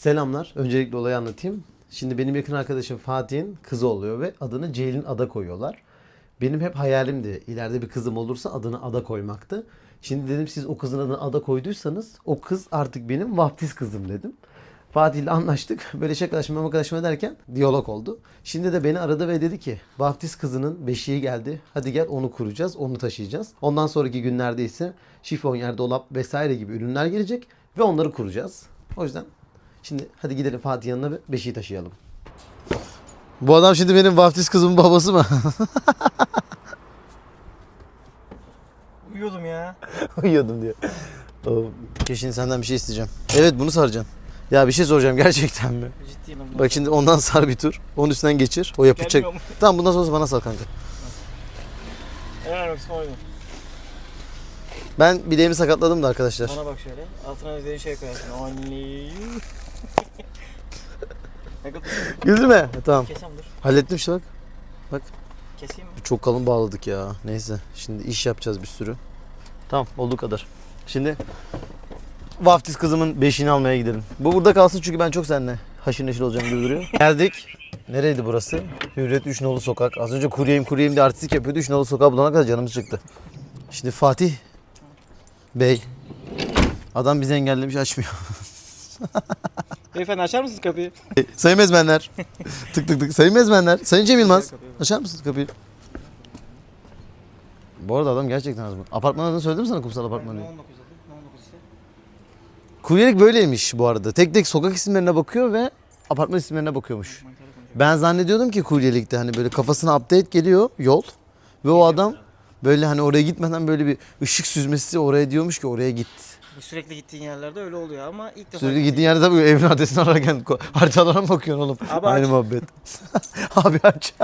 Selamlar. Öncelikle olayı anlatayım. Şimdi benim yakın arkadaşım Fatih'in kızı oluyor ve adını Ceylin Ada koyuyorlar. Benim hep hayalimdi. İleride bir kızım olursa adını Ada koymaktı. Şimdi dedim siz o kızın adını Ada koyduysanız o kız artık benim vaftiz kızım dedim. Fatih ile anlaştık. Böyle şakalaşma arkadaşıma derken diyalog oldu. Şimdi de beni aradı ve dedi ki vaftiz kızının beşiği geldi. Hadi gel onu kuracağız, onu taşıyacağız. Ondan sonraki günlerde ise şifonyer, dolap vesaire gibi ürünler gelecek ve onları kuracağız. O yüzden şimdi hadi gidelim Fatih yanına ve beşiği taşıyalım. Bu adam şimdi benim vaftiz kızımın babası mı? Uyuyordum ya. Uyuyordum diyor. Keşin senden bir şey isteyeceğim. Evet bunu saracaksın. Ya bir şey soracağım gerçekten mi? Ciddiyim ben. Bak şimdi ondan sar bir tur. Onun üstünden geçir. O yapacak. Gelmiyor mu? Tamam bundan sonrası bana sal kanka. Önemli kısmı oydu. Ben bileğimi sakatladım da arkadaşlar. Bana bak şöyle. Altına izlediğin şey koyarsın. Only. Ne kadar? Tamam. Kesem dur. Hallettim işte bak. Keseyim mi? Çok kalın bağladık ya. Neyse. Şimdi iş yapacağız bir sürü. Tamam olduğu kadar. Şimdi vaftiz kızımın beşiğini almaya gidelim. Bu burada kalsın çünkü ben çok seninle haşır neşir olacağım gibi duruyor. Geldik. Nereydi burası? Hürriyet 3 nolu sokak. Az önce kuryeyim kuryeyim diye artistik yapıyordu. 3 nolu sokağa bulana kadar canımız çıktı. Şimdi Fatih Bey. Adam bizi engellemiş açmıyor. Beyefendi açar mısınız kapıyı? Sayın mezmenler. tık tık tık. Sayın mezmenler. Sayın Cem Yılmaz. Açar mısınız kapıyı? Bu arada adam gerçekten az mı? Apartman adını söyledim sana kumsal apartmanı? 19 adı. 19 ise. Kuryelik böyleymiş bu arada. Tek tek sokak isimlerine bakıyor ve apartman isimlerine bakıyormuş. Ben zannediyordum ki kuryelikte hani böyle kafasına update geliyor yol ve o adam böyle hani oraya gitmeden böyle bir ışık süzmesi oraya diyormuş ki oraya git. Sürekli gittiğin yerlerde öyle oluyor ama ilk defa Sürekli gittiğin yerde tabii evin adresini ararken ko- haritalara mı bakıyorsun oğlum? Abi Aynı aç. muhabbet. Abi aç.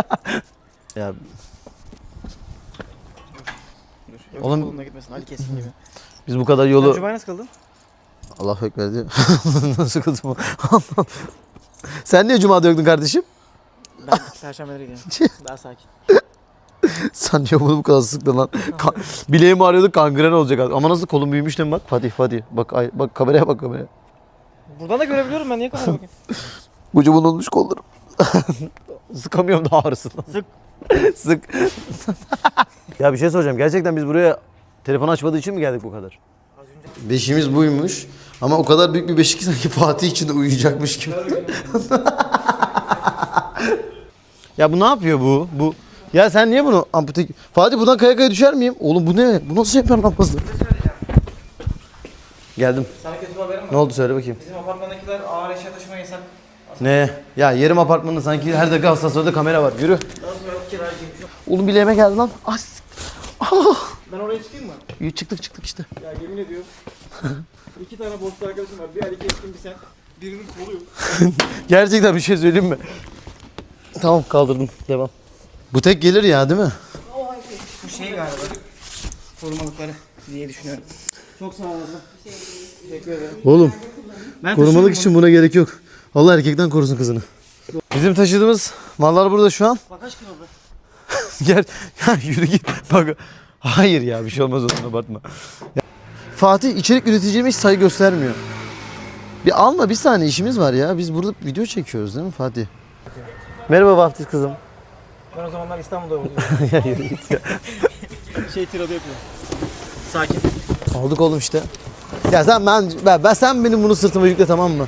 ya Dur. Oğlum- Oğlum. Kolumda gitmesin. Ali kesin gibi. biz bu kadar yolu... Cuma'ya nasıl kaldın? Allah ekber diyor. Nasıl kızım? Sen niye cumada yoktun kardeşim? Ben perşembeleri gidiyorum. Daha sakin. Sen niye bunu bu kadar sıktın lan? Ka- bileğimi ağrıyordu kangren olacak. Ama nasıl kolum büyümüş değil mi bak? Fatih Fatih. Bak ay, bak kameraya bak kameraya. Buradan da görebiliyorum ben. Niye kafana bakayım? Kocaman olmuş kollarım. Sıkamıyorum daha ağrısın. Sık. Sık. ya bir şey soracağım. Gerçekten biz buraya telefon açmadığı için mi geldik bu kadar? Beşiğimiz buymuş. Ama o kadar büyük bir beşik ki sanki Fatih içinde uyuyacakmış gibi. ya bu ne yapıyor bu? Bu ya sen niye bunu ampute... Fatih buradan kaya kaya düşer miyim? Oğlum bu ne? Bu nasıl yapar lambası? Geldim. sana kötü bir haberim var. Ne oldu söyle bakayım. Bizim apartmandakiler ağır eşya taşıma yasak. Ne? Ya yerim apartmanında sanki her dakika asansörde kamera var. Yürü. Daha sonra kiracıyım. Oğlum bileğime geldi lan. Ay, s- ah. Ben oraya çıkayım mı? Yürü, Çıktık çıktık işte. Ya yemin ediyorum. iki tane boşlu arkadaşım var. Bir Ali Keskin bir sen. Birinin kolu yok. Gerçekten bir şey söyleyeyim mi? Tamam kaldırdım. Devam. Bu tek gelir ya değil mi? Bu şey galiba. Korumalıkları diye düşünüyorum. Çok sağ olun. Teşekkür ederim. Oğlum Ben korumalık için buna gerek yok. Allah erkekten korusun kızını. Bizim taşıdığımız mallar burada şu an. Bak kaç kilo bu? Gel ya yürü git. Bak hayır ya bir şey olmaz ondan abartma. Ya, Fatih içerik üreticime hiç saygı göstermiyor. Bir alma bir saniye işimiz var ya. Biz burada video çekiyoruz değil mi Fatih? Merhaba Vaftiz kızım. Ben o zamanlar İstanbul'da oluyordum. ya yürü git ya. şey tiroda yapıyor. Sakin. Aldık oğlum işte. Ya sen ben, ben, ben sen benim bunu sırtıma yükle tamam mı?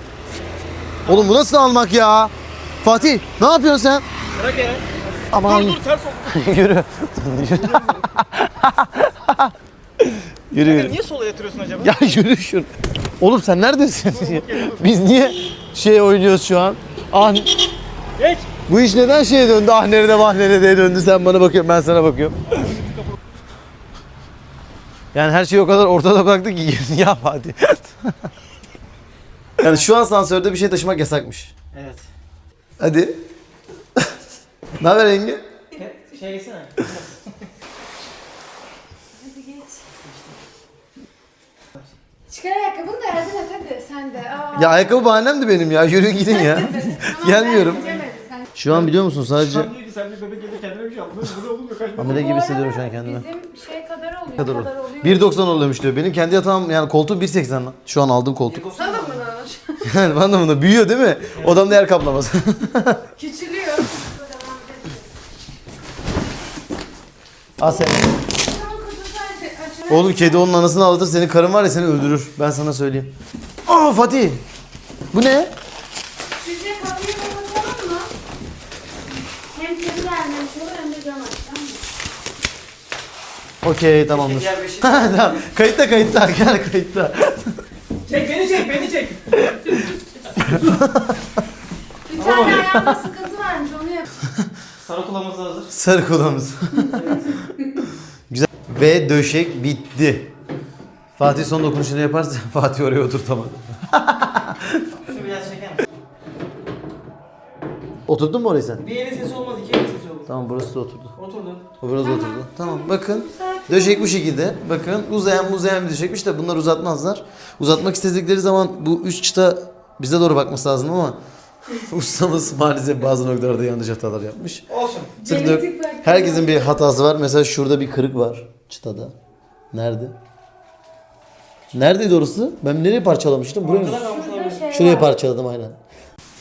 Oğlum bu nasıl almak ya? Fatih ne yapıyorsun sen? Bırak ya. Aman Dur dur ters ol. yürü. yürü yürü. Niye sola yatırıyorsun acaba? Ya yürü şur. Oğlum sen neredesin? Biz niye şey oynuyoruz şu an? Ah, Geç. Bu iş neden şeye döndü? Ah nerede vah nerede döndü sen bana bakıyorsun ben sana bakıyorum. Yani her şeyi o kadar ortada bıraktık ki ya Fatih. yani şu an asansörde bir şey taşımak yasakmış. Evet. Hadi. ne haber Engin? Şey geçsene. Hadi geç. Çıkar ayakkabını da yardım et hadi sen de. Aa. Ya ayakkabı bahanemdi benim ya. Yürü gidin ya. Tamam, gelmiyorum. ben hadi, Şu an biliyor musun sadece Sen diyor ki sen bir bebek gelir kendine bir şey aldın. Bu ne oğlum yok. Kaç amele gibi hissediyorum şu an kendimi. Bizim şey kadar oluyor. kadar kadar oluyor. 1.90 oluyormuş diyor. Benim kendi yatağım yani koltuğum 1.80 lan. Şu an aldığım koltuk. Sana mı lan? Yani de bunu büyüyor değil mi? Odamda yer kaplamaz. Küçülüyor. Aç- Oğlum kedi onun anasını ağlatır senin karın var ya seni öldürür. Ben sana söyleyeyim. Aa Fatih. Bu ne? Sizce kapıyı kapatalım mı? Hem kedi gelmemiş olur hem de cam aç. Tamam mı? Okey tamamdır. Diğer beşi. tamam. Kayıtta kayıtta gel kayıtta. Çek beni çek beni çek. Bir tane ayağımda sıkıntı varmış onu yap. Sarı kulağımız hazır. Sarı kulağımız. Güzel. Ve döşek bitti. Fatih son dokunuşunu yaparsa Fatih oraya oturtamadı. Şu biraz çeker misin? Oturdun mu oraya sen? Bir elin sesi olmaz iki elin sesi olur. Tamam burası da oturdu. Oturdu. O biraz oturdu. Tamam bakın. Döşek bu şekilde. Bakın uzayan uzayan bir döşekmiş de bunlar uzatmazlar. Uzatmak istedikleri zaman bu üç çıta bize doğru bakması lazım ama ustamız maalesef bazı noktalarda yanlış hatalar yapmış. Olsun. Sırf Genetik dök- belki. herkesin bir hatası var. Mesela şurada bir kırık var çıtada. Nerede? Neredeydi orası? Ben nereye parçalamıştım? Buraya mı? Kalmış olabilir. şey parçaladım aynen.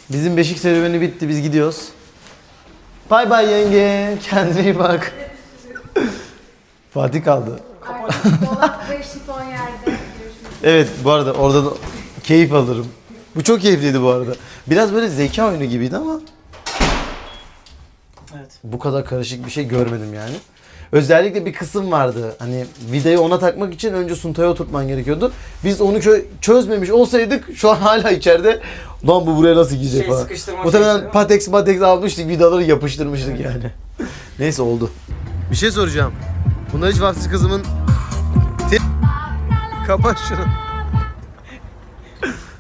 Bizim beşik serüveni bitti. Biz gidiyoruz. Bay bay yenge. Kendine iyi bak. Fatih kaldı. Artık Dolap ve şifon yerde. Görüşmek Evet bu arada orada da keyif alırım. Bu çok keyifliydi bu arada. Biraz böyle zeka oyunu gibiydi ama Evet. bu kadar karışık bir şey görmedim yani. Özellikle bir kısım vardı. Hani vidayı ona takmak için önce suntaya oturtman gerekiyordu. Biz onu kö- çözmemiş olsaydık şu an hala içeride lan bu buraya nasıl gidecek Şey, falan. sıkıştırma Muhtemelen şeysi, patex patex almıştık vidaları yapıştırmıştık yani. Neyse oldu. Bir şey soracağım. Bunlar hiç vaftiz kızımın... Kapat şunu.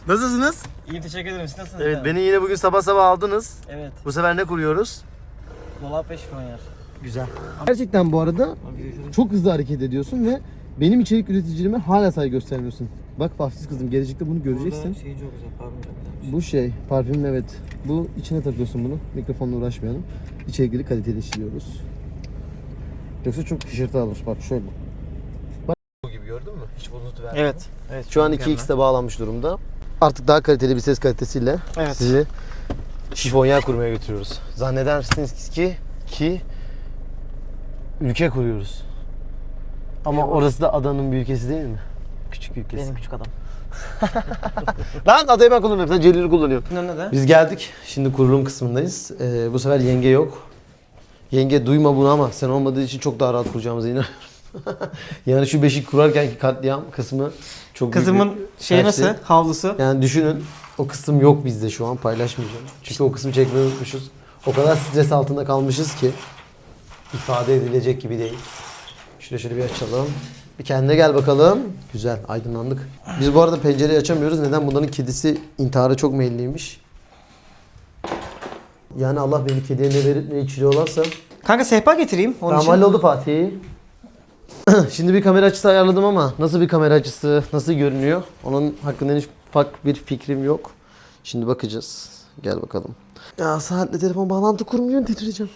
Nasılsınız? İyi teşekkür ederim. Siz nasılsınız? Evet beni yine bugün sabah sabah aldınız. Evet. Bu sefer ne kuruyoruz? Dolap ve şifon yer. Güzel. Gerçekten bu arada çok hızlı hareket ediyorsun ve benim içerik üreticiliğime hala saygı göstermiyorsun. Bak vaftiz kızım gelecekte bunu göreceksin. Şey çok güzel. Pardon. Bu şey parfüm evet. Bu içine takıyorsun bunu. Mikrofonla uğraşmayalım. İçerikleri kaliteli işliyoruz. Yoksa çok hışırtı alır. Bak şöyle. Bak bu gibi gördün mü? Hiç bozuntu vermiyor. Evet. Evet. Şu an 2x'te bağlanmış durumda. Artık daha kaliteli bir ses kalitesiyle Evet. sizi şifonyer kurmaya götürüyoruz. Zannedersiniz ki ki ülke kuruyoruz. Ama Eyvallah. orası da adanın bir ülkesi değil mi? Küçük ülkesi. Benim küçük adam. Lan adayı ben kullanıyorum. Sen Celil'i kullanıyorsun. Ne ne de? Biz geldik. Şimdi kurulum kısmındayız. Ee, bu sefer yenge yok. Yenge duyma bunu ama sen olmadığı için çok daha rahat kuracağımıza inanıyorum. yani şu beşik kurarkenki katliam kısmı çok büyük Kızımın bir- şeyi her nasıl? şey. Havlusu. Yani düşünün o kısım yok bizde şu an paylaşmayacağım. Çünkü o kısmı çekmeyi unutmuşuz. O kadar stres altında kalmışız ki ifade edilecek gibi değil. Şöyle şöyle bir açalım. Bir kendine gel bakalım. Güzel aydınlandık. Biz bu arada pencereyi açamıyoruz. Neden? Bunların kedisi intihara çok meyilliymiş. Yani Allah beni kediye ne verip ne içiriyorlarsa. Kanka sehpa getireyim. Onun Tamam için. halloldu Fatih. Şimdi bir kamera açısı ayarladım ama nasıl bir kamera açısı, nasıl görünüyor? Onun hakkında hiç ufak bir fikrim yok. Şimdi bakacağız. Gel bakalım. Ya saatle telefon bağlantı kurmuyor, delireceğim.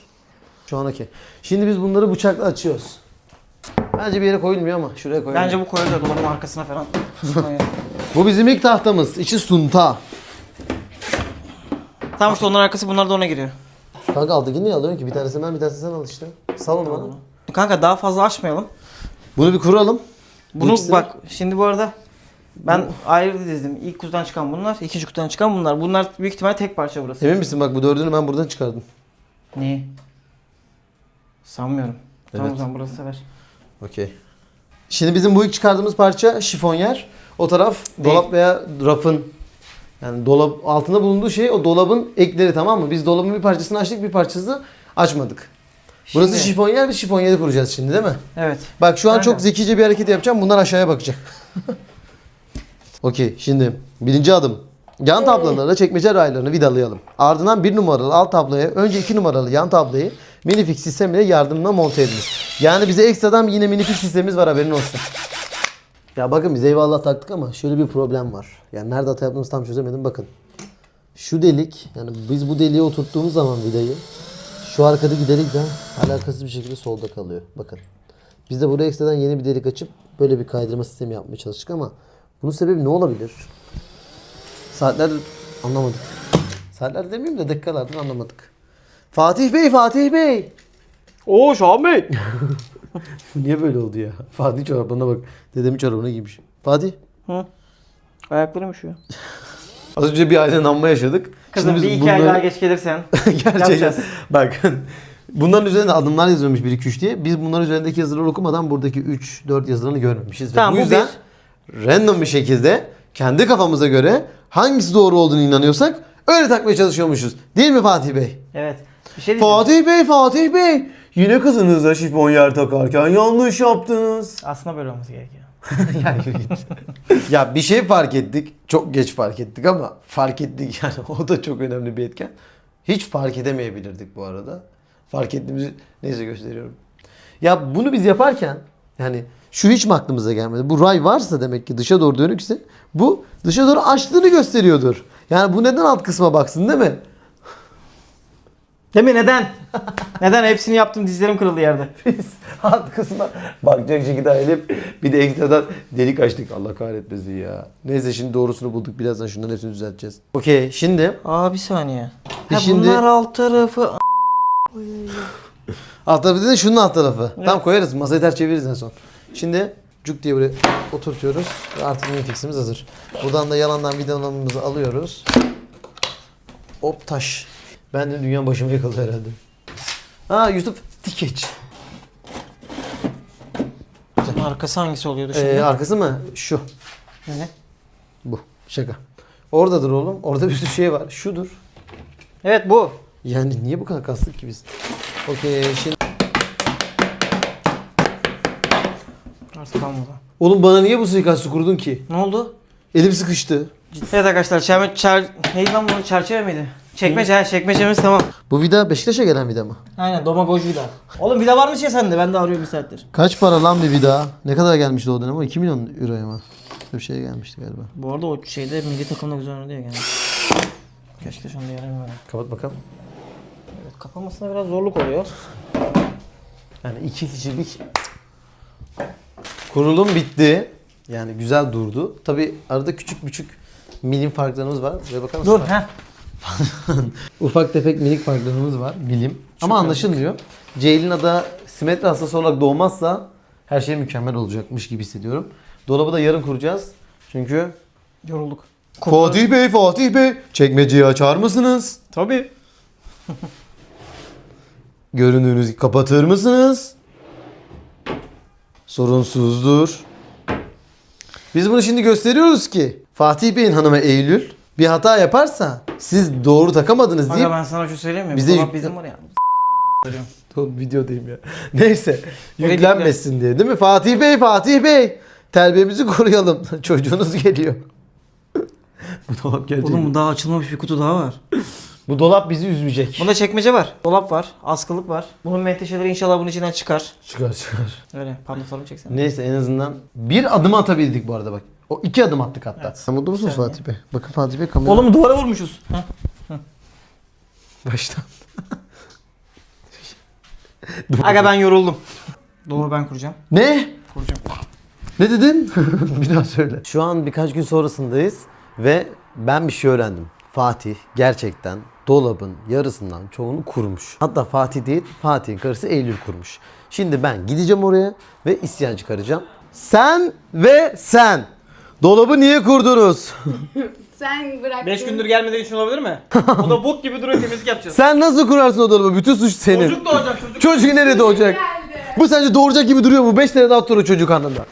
Şu an okey. Şimdi biz bunları bıçakla açıyoruz. Bence bir yere koyulmuyor ama şuraya koyalım. Bence bu koyulur dolabın arkasına falan. Bu bizim ilk tahtamız. İçi sunta. tamam işte onların arkası bunlar da ona giriyor. Kanka alttaki niye alıyorsun ki? Bir tanesini ben bir tanesini sen al işte. Sal onu bana. Kanka daha fazla açmayalım. Bunu bir kuralım. Bunu İkisi- bak şimdi bu arada ben ayrı dizdim. İlk kutudan çıkan bunlar, ikinci kutudan çıkan bunlar. Bunlar büyük ihtimal tek parça burası. Emin misin bak bu dördünü ben buradan çıkardım. Niye? Sanmıyorum. Tamam Evet. o zaman burası sever. Okey. Şimdi bizim bu ilk çıkardığımız parça şifonyer. O taraf Değil. dolap veya rafın yani dolap altında bulunduğu şey o dolabın ekleri tamam mı? Biz dolabın bir parçasını açtık bir parçasını açmadık. Burası Şimdi- şifonyer biz şifonyeri kuracağız şimdi değil mi? Evet. Bak şu an Aynen. çok zekice bir hareket yapacağım. Bunlar aşağıya bakacak. Okey şimdi birinci adım. Yan tablalara çekmece raylarını vidalayalım. Ardından bir numaralı alt tabloya önce iki numaralı yan tablayı minifix sistemiyle yardımına monte ediniz. Yani bize ekstradan yine minifix sistemimiz var haberin olsun. Ya bakın biz eyvallah taktık ama şöyle bir problem var. Yani nerede hata yaptığımızı tam çözemedim bakın. Şu delik yani biz bu deliğe oturttuğumuz zaman vidayı şu arkadaki delik de alakasız bir şekilde solda kalıyor. Bakın. Biz de buraya ekstradan yeni bir delik açıp böyle bir kaydırma sistemi yapmaya çalıştık ama bunun sebebi ne olabilir? Saatlerdir anlamadık. Saatler demeyeyim de dakikalardır anlamadık. Fatih Bey, Fatih Bey. Oo Şahan Bey. Niye böyle oldu ya? Fatih çorabına bak. Dedemin çorabına giymiş. Fatih. Hı. Ayaklarım üşüyor. Az önce bir aydınlanma yaşadık. Kızım Şimdi bir iki ay bunları- daha geç gelirsen. Gerçekten. Yapacağız. Bak. Bunların üzerinde adımlar yazılmış 1 2 3 diye. Biz bunların üzerindeki yazıları okumadan buradaki 3 4 yazılarını görmemişiz. Ve Tamam, bu bu yüzden random bir şekilde kendi kafamıza göre hangisi doğru olduğunu inanıyorsak öyle takmaya çalışıyormuşuz. Değil mi Fatih Bey? Evet. Bir şey diyeceğim. Fatih Bey, Fatih Bey. Yine kızınıza şifon yer takarken yanlış yaptınız. Aslında böyle olması gerekiyor. ya, yürü git. ya bir şey fark ettik. Çok geç fark ettik ama fark ettik yani. O da çok önemli bir etken. Hiç fark edemeyebilirdik bu arada. Fark ettiğimizi neyse gösteriyorum. Ya bunu biz yaparken yani şu hiç mi aklımıza gelmedi? Bu ray varsa demek ki dışa doğru dönükse bu dışa doğru açtığını gösteriyordur. Yani bu neden alt kısma baksın değil mi? Değil mi? Neden? Neden? Hepsini yaptım. Dizlerim kırıldı yerde. Biz alt kısma bakacak şekilde ayılıp bir de ekstradan delik açtık. Allah kahretmesin ya. Neyse şimdi doğrusunu bulduk. Birazdan şunların hepsini düzelteceğiz. Okey şimdi Aa bir saniye. E Ha, şimdi- Bunlar alt tarafı. alt tarafı dedi şunun alt tarafı. Tam koyarız. Masayı ters çeviririz en son. Şimdi cuk diye buraya oturtuyoruz. Ve artık mini fiximiz hazır. Buradan da yalandan vidalarımızı alıyoruz. Hop taş. Ben de dünyanın başıma yıkıldı herhalde. Ha Yusuf Tikeç. Arkası hangisi oluyordu şimdi? Ee, arkası mı? Şu. Ne? Bu. Şaka. Oradadır oğlum. Orada bir sürü şey var. Şudur. Evet bu. Yani niye bu kadar kastık ki biz? Okey şimdi. Artık kalmadı. Oğlum bana niye bu suikastı kurdun ki? Ne oldu? Elim sıkıştı. Evet arkadaşlar çerme, çer, neydi lan bu çerçeve miydi? Çekmece ha çekmecemiz tamam. Bu vida Beşiktaş'a gelen vida mı? Aynen domagoj vida. Oğlum vida varmış ya sende ben de arıyorum bir saattir. Kaç para lan bir vida? Ne kadar gelmişti o dönem? O 2 milyon euroya mı? Bir şey gelmişti galiba. Bu arada o şeyde milli takımda güzel oynadı ya yani. Keşke şunu da yarayım böyle. Kapat bakalım. Evet, kapanmasına biraz zorluk oluyor. Yani iki kişilik kurulum bitti. Yani güzel durdu. Tabi arada küçük küçük milim farklarımız var. Şuraya bakar mısın? Dur ha. Ufak tefek minik farklarımız var. Milim. Ama anlaşılmıyor. Ceylin ada simetri hastası olarak doğmazsa her şey mükemmel olacakmış gibi hissediyorum. Dolabı da yarın kuracağız. Çünkü Yorulduk. Fatih Bey, Fatih Bey çekmeceyi açar mısınız? Tabii. Görünürünüzü kapatır mısınız? Sorunsuzdur. Biz bunu şimdi gösteriyoruz ki Fatih Bey'in hanımı Eylül bir hata yaparsa siz doğru takamadınız deyip Aga ben sana bir şey söyleyeyim mi? Bize yük- bizim var ya. Oğlum videodayım ya. Neyse. Yüklenmesin diye değil mi? Fatih Bey, Fatih Bey. Terbiyemizi koruyalım. Çocuğunuz geliyor. bu dolap gelecek. Oğlum bu daha açılmamış bir kutu daha var. Bu dolap bizi üzmeyecek. Bunda çekmece var. Dolap var. Askılık var. Bunun menteşeleri inşallah bunun içinden çıkar. Çıkar çıkar. Öyle pantolonu çeksen. Neyse en azından bir adım atabildik bu arada bak. O iki adım attık hatta. Evet. Sen mutlu musunuz Sen Fatih Bey? Bakın Fatih Bey kamera Oğlum duvara vurmuşuz. Ha. baştan. Aga ben yoruldum. Dolabı ben kuracağım. Ne? Kuracağım. Ne dedin? bir daha söyle. Şu an birkaç gün sonrasındayız ve ben bir şey öğrendim. Fatih gerçekten dolabın yarısından çoğunu kurmuş. Hatta Fatih değil, Fatih'in karısı Eylül kurmuş. Şimdi ben gideceğim oraya ve isyan çıkaracağım. Sen ve sen dolabı niye kurdunuz? Sen bıraktın. 5 gündür gelmediği için olabilir mi? o da bok gibi duruyor temizlik yapacağız. sen nasıl kurarsın o dolabı? Bütün suç senin. Çocuk doğacak çocuk. Çocuk nerede doğacak? Geldi. Bu sence doğuracak gibi duruyor mu? 5 tane daha sonra çocuk anında.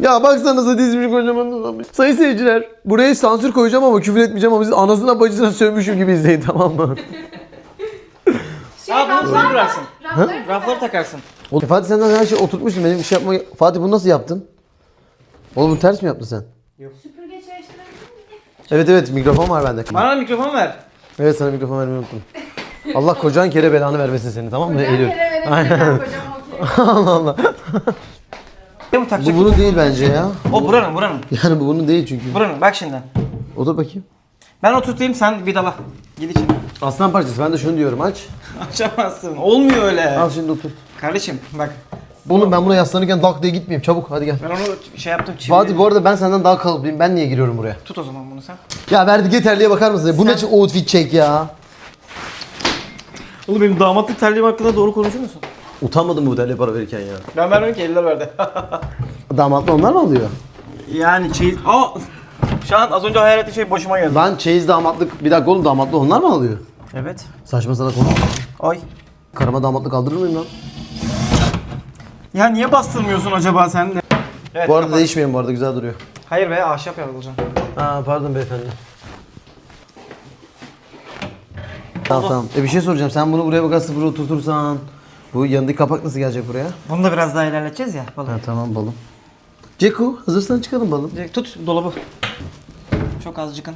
Ya baksanıza dizmiş kocaman dolabı. Sayın seyirciler buraya sansür koyacağım ama küfür etmeyeceğim ama siz anasına bacısına sövmüşüm gibi izleyin tamam mı? Şey, Aa bunu raflar. Rafları Rafları takarsın. Oğlum, Fatih sen her şeyi oturtmuşsun benim bir şey yapma. Fatih bunu nasıl yaptın? Oğlum bunu ters mi yaptın sen? Süpürge çalıştırabilir miyim? Evet evet mikrofon var bende. Bana da mikrofon ver. Evet sana mikrofon vermeyi unuttum. Allah kocan kere belanı vermesin seni tamam mı Eylül? Aynen. Kocam okey. Allah Allah. Ne bu takacak? Bu bunun değil bence ya. O buranın buranın. Yani bu bunun değil çünkü. Buranın bak şimdi. Otur bakayım. Ben oturtayım sen vidala. Gid içine. Aslan parçası ben de şunu diyorum aç. Açamazsın. Olmuyor öyle. Al şimdi otur. Kardeşim bak. Oğlum ben buna yaslanırken dak diye gitmeyeyim. Çabuk hadi gel. Ben onu şey yaptım. çivi- Fatih bu arada ben senden daha kalıplıyım. Ben niye giriyorum buraya? Tut o zaman bunu sen. Ya verdiği terliğe bakar mısın? Bu ne için outfit check ya? Oğlum benim damatlık terliğim hakkında doğru konuşur musun? Utanmadın mı bu terliğe para verirken ya? Ben vermedim ki eller verdi. Damatlı onlar mı alıyor? yani çeyiz... Aa! Şu an az önce hayal ettiğim şey başıma geldi. Lan çeyiz damatlık, bir dakika oğlum damatlı onlar mı alıyor? Evet. Saçma sana konu. Ay. Karıma damatlık aldırır mıyım lan? Ya niye bastırmıyorsun acaba sen de? Evet, Bu arada kapat. değişmeyin bu arada güzel duruyor. Hayır be ahşap yapılacağım. Aa pardon beyefendi. Tamam tamam. E bir şey soracağım. Sen bunu buraya bakar sıfır oturtursan bu yanındaki kapak nasıl gelecek buraya? Bunu da biraz daha ilerleteceğiz ya. Balık. Ha tamam balım. Ceku hazırsan çıkalım balım. Direkt Tut dolabı. Çok azıcıkın.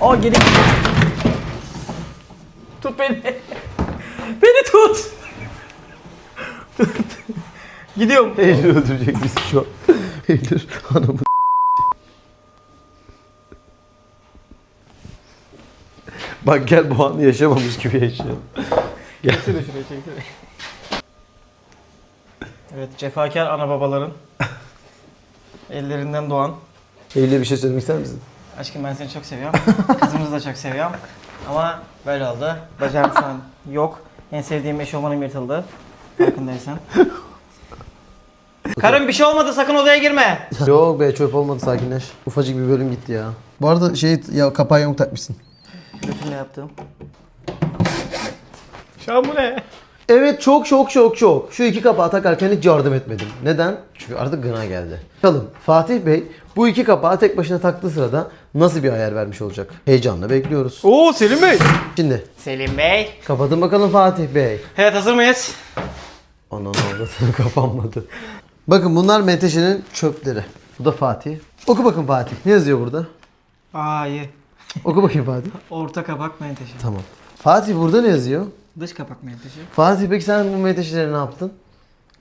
Aa geri. Tut beni. beni tut. Gidiyorum. Eylül öldürecek bizi şu an. Eylül anamı Bak gel bu anı yaşamamış gibi yaşayalım. Çeksene şurayı çeksene. Evet cefakar ana babaların ellerinden doğan. Eylül'e bir şey söylemek ister misin? Aşkım ben seni çok seviyorum. Kızımızı da çok seviyorum. Ama böyle oldu. Bacağım şu an yok. En sevdiğim eşofmanım yırtıldı. Farkındaysan. Karım bir şey olmadı sakın odaya girme. Yok be çöp olmadı sakinleş. Ufacık bir bölüm gitti ya. Bu arada şey ya kapağı yamuk takmışsın. Götümle yaptım. Şu an bu ne? Evet çok çok çok çok. Şu iki kapağı takarken hiç yardım etmedim. Neden? Çünkü artık gına geldi. Bakalım Fatih Bey bu iki kapağı tek başına taktığı sırada nasıl bir ayar vermiş olacak? Heyecanla bekliyoruz. Oo Selim Bey. Şimdi Selim Bey. kapatın bakalım Fatih Bey. Evet hazır mıyız? Ananı avradını kapanmadı. Bakın bunlar Menteşe'nin çöpleri. Bu da Fatih. Oku bakın Fatih. Ne yazıyor burada? Aa iyi. Oku bakayım Fatih. Orta kapak menteşe. Tamam. Fatih burada ne yazıyor? Dış kapak menteşe. Fatih peki sen bu Menteşe'leri ne yaptın?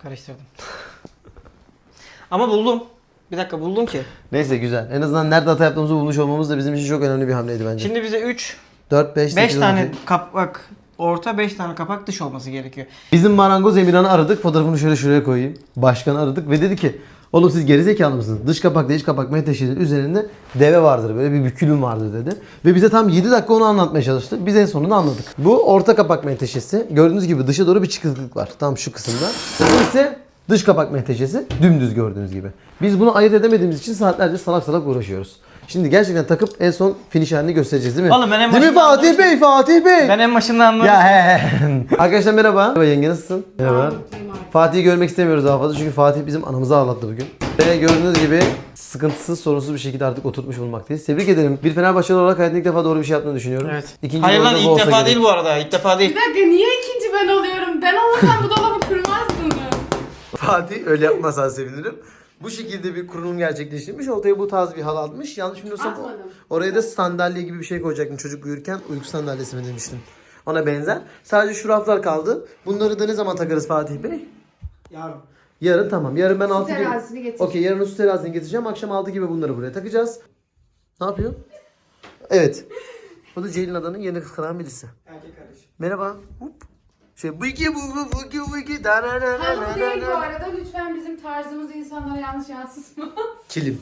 Karıştırdım. Ama buldum. Bir dakika buldum ki. Neyse güzel. En azından nerede hata yaptığımızı bulmuş olmamız da bizim için çok önemli bir hamleydi bence. Şimdi bize 3, 4, 5, 5 tane kapak orta 5 tane kapak dış olması gerekiyor. Bizim marangoz Emirhan'ı aradık. Fotoğrafını şöyle şuraya koyayım. Başkanı aradık ve dedi ki Oğlum siz gerizekalı mısınız? Dış kapakla iç kapak menteşenin üzerinde deve vardır. Böyle bir bükülüm vardır dedi. Ve bize tam 7 dakika onu anlatmaya çalıştı. Biz en sonunda anladık. Bu orta kapak menteşesi. Gördüğünüz gibi dışa doğru bir çıkıklık var. Tam şu kısımda. Bu ise dış kapak menteşesi. Dümdüz gördüğünüz gibi. Biz bunu ayırt edemediğimiz için saatlerce salak salak uğraşıyoruz. Şimdi gerçekten takıp en son finish halini göstereceğiz değil mi? Oğlum ben en Değil mi başından Fatih Bey? Fatih Bey! Ben en başında anladım. Ya he he. Arkadaşlar merhaba. Merhaba yenge nasılsın? Merhaba. Fatih'i görmek istemiyoruz daha fazla çünkü Fatih bizim anamızı ağlattı bugün. Ve gördüğünüz gibi sıkıntısız, sorunsuz bir şekilde artık oturtmuş bulunmaktayız. Tebrik ederim. Bir Fenerbahçeli olarak hayatımda ilk defa doğru bir şey yaptığını düşünüyorum. Evet. İkinci Hayır lan bu ilk olsa defa gerek. değil bu arada. İlk defa değil. Bir dakika niye ikinci ben oluyorum? Ben olmasam bu dolabı kurmazdınız. Fatih öyle yapmasan sevinirim. Bu şekilde bir kurulum gerçekleştirmiş. Ortaya bu tarz bir halı atmış. Yanlış bilmiyorsam o- Atmadım. oraya da sandalye gibi bir şey koyacaktım çocuk uyurken. Uyku sandalyesi mi demiştim. Ona benzer. Sadece şu raflar kaldı. Bunları da ne zaman takarız Fatih Bey? Yarın. Yarın tamam. Yarın ben 6 gibi... terazisini getir. Okey yarın su terazisini getireceğim. Akşam 6 gibi bunları buraya takacağız. Ne yapıyor? Evet. Bu da Ceylin Adanın yeni kıskanan birisi. Erkek kardeş. Merhaba. Hop. Şey bu iki bu bu bu iki da na na na Ha na bu değil bu arada. Lütfen bizim tarzımızı insanlara yanlış yansıtma. Kilim.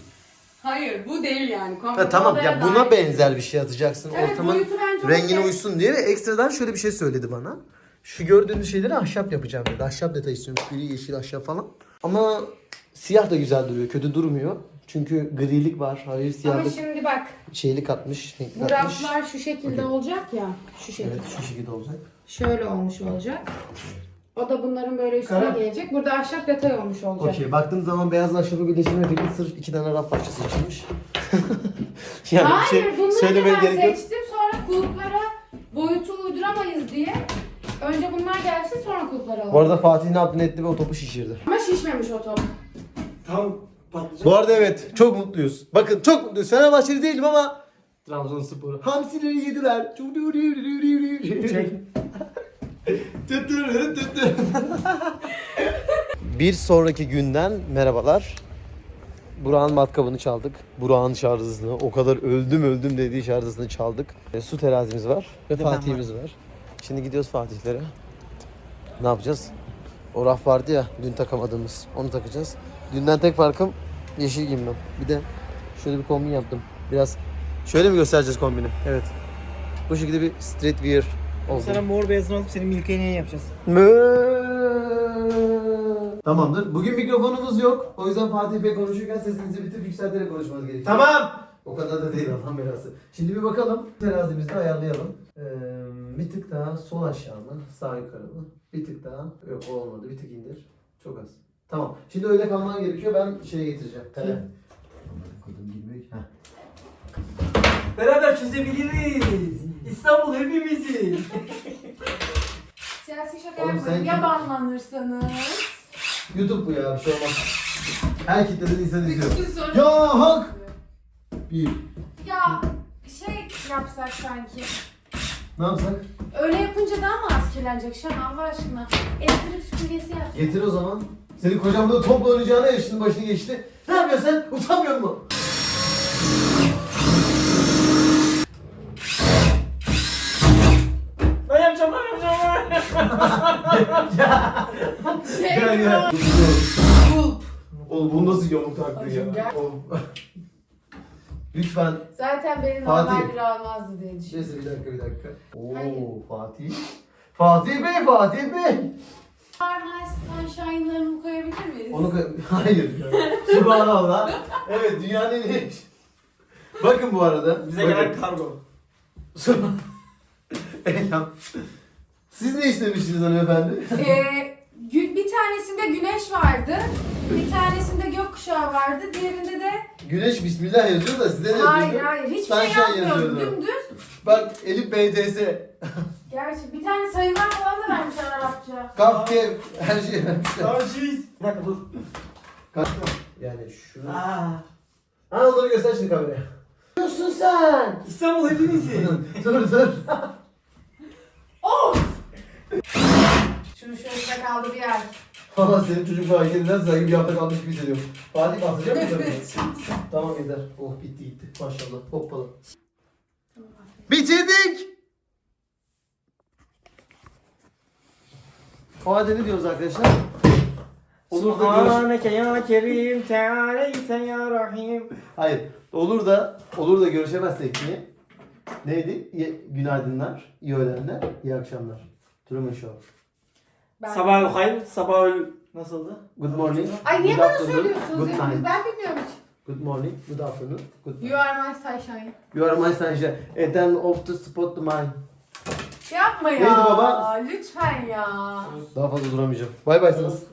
Hayır bu değil yani. Komple Ha, tamam ya buna dair. benzer bir şey atacaksın. Evet, Ortamın boyutu bence okey. rengine uysun diye ve ekstradan şöyle bir şey söyledi bana. Şu gördüğünüz şeyleri ahşap yapacağım dedi. Ahşap detay istiyorum. Gri, yeşil ahşap falan. Ama siyah da güzel duruyor. Kötü durmuyor. Çünkü grilik var. Hafif Ama siyahlık şimdi bak şeylik atmış. renk bu atmış. raflar şu şekilde olacak ya. Şu şekilde. Evet şu şekilde olacak. Şöyle olmuş olacak. O da bunların böyle üstüne Karar. gelecek. Burada ahşap detay olmuş olacak. Okey baktığın zaman beyaz ahşabı birleştirme fikri sırf iki tane raf parçası içinmiş. yani Hayır şey bunları söylemeye ben gerek yok. seçtim sonra kulplara boyutu uyduramayız diye. Önce bunlar gelsin sonra kulpları alalım. Bu arada Fatih ne yaptı ne etti ve o topu şişirdi. Ama şişmemiş o top. Tam patlayacak. Bu arada evet çok mutluyuz. Bakın çok mutluyuz. Fenerbahçeli değilim ama Trabzonspor. Hamsileri yediler. Çek. Bir sonraki günden merhabalar. Burak'ın matkabını çaldık. Burak'ın şarj hızını, o kadar öldüm öldüm dediği şarj hızını çaldık. E, su terazimiz var ve de ben Fatih'imiz var. Şimdi gidiyoruz Fatih'lere. Ne yapacağız? O raf vardı ya dün takamadığımız. Onu takacağız. Dünden tek farkım yeşil giymem. Bir de şöyle bir kombin yaptım. Biraz şöyle mi göstereceğiz kombini? Evet. Bu şekilde bir street wear oldu. Sana mor beyazını alıp senin milkeni yapacağız. Tamamdır. Bugün mikrofonumuz yok. O yüzden Fatih Bey konuşurken sesinizi bir tık yükselterek konuşmanız gerekiyor. Tamam. O kadar da değil Allah'ın belası. Şimdi bir bakalım. Terazimizi de ayarlayalım. Ee, bir tık daha sol aşağı mı? Sağ yukarı mı? Bir tık daha. Yok o olmadı. Bir tık indir. Çok az. Tamam. Şimdi öyle kalman gerekiyor. Ben şeye getireceğim. Kodum. Heh. Beraber çözebiliriz. İstanbul hepimizin. Siyasi şaka Oğlum yapmayın. sen Ya kim- banlanırsanız? YouTube bu ya. Bir şey olmaz. Her kitleden insan izliyor. Ya hak! Bir. Ya şey yapsak sanki. Ne yapsak? Öyle yapınca daha mı az kirlenecek Şan Allah aşkına? Elektrik süpürgesi yap. Getir o zaman. Senin kocan burada topla oynayacağına yaşının başını geçti. Ne yapıyorsun sen? Utanmıyor musun? Gel. Kulp. Oğlum bu nasıl yamuk taktı ya? Hacım gel. Oğlum. Lütfen. Zaten beni Fatih. normal bir almazdı diye düşünüyorum. Neyse bir dakika bir dakika. Oo Hayır. Fatih. Fatih Bey, Fatih Bey. Parmağı shine'larımı koyabilir miyiz? Onu koy- Hayır. Subhanallah. Evet dünyanın en iyi. Bakın bu arada. Bize Bakın. gelen kargo. Elham. Siz ne istemiştiniz hanımefendi? Ee, gü- bir tanesinde güneş vardı. Bir tanesinde gökkuşağı vardı. Diğerinde de Güneş Bismillah yazıyor da size ne hayır yazıyor? hayır hiçbir Sunshine şey yazmıyor. yazıyordu. Dümdüz. Bak Elif BTS. Gerçi bir tane sayılar falan da vermişler Arapça. Kaf, kef, her şey vermişler. Tamam şiş. Bir dakika dur. Kaç Yani şunu... Aa, Ha onları göster şimdi kameraya. Ne diyorsun sen? İstanbul hepimizin. dur dur. Of! Şunu şurasına kaldı bir yer. Valla senin çocuk bu hareketinden sanki bir hafta kalmış gibi hissediyorum. Fatih basacak mı tabii? tamam yeter. Oh bitti gitti. Maşallah. Hoppala. Bitirdik. O halde ne diyoruz arkadaşlar? Olur da görüş... Subhaneke ya Kerim, Tealeyte ya Rahim. Hayır. Olur da olur da görüşemezsek diye. Neydi? İyi- günaydınlar, iyi öğlenler, iyi akşamlar. Truman Show. Ben- Sabahül hayır, sabahül nasıldı? Good morning. Ay niye good bana afternoon, söylüyorsunuz Good ya? night. Ben bilmiyorum hiç. Good morning, good afternoon, good night. You are my sunshine. You are my sunshine. And then off the spot to mine. Yapma ya. Neydi baba? Lütfen ya. Daha fazla duramayacağım. Bay baysınız.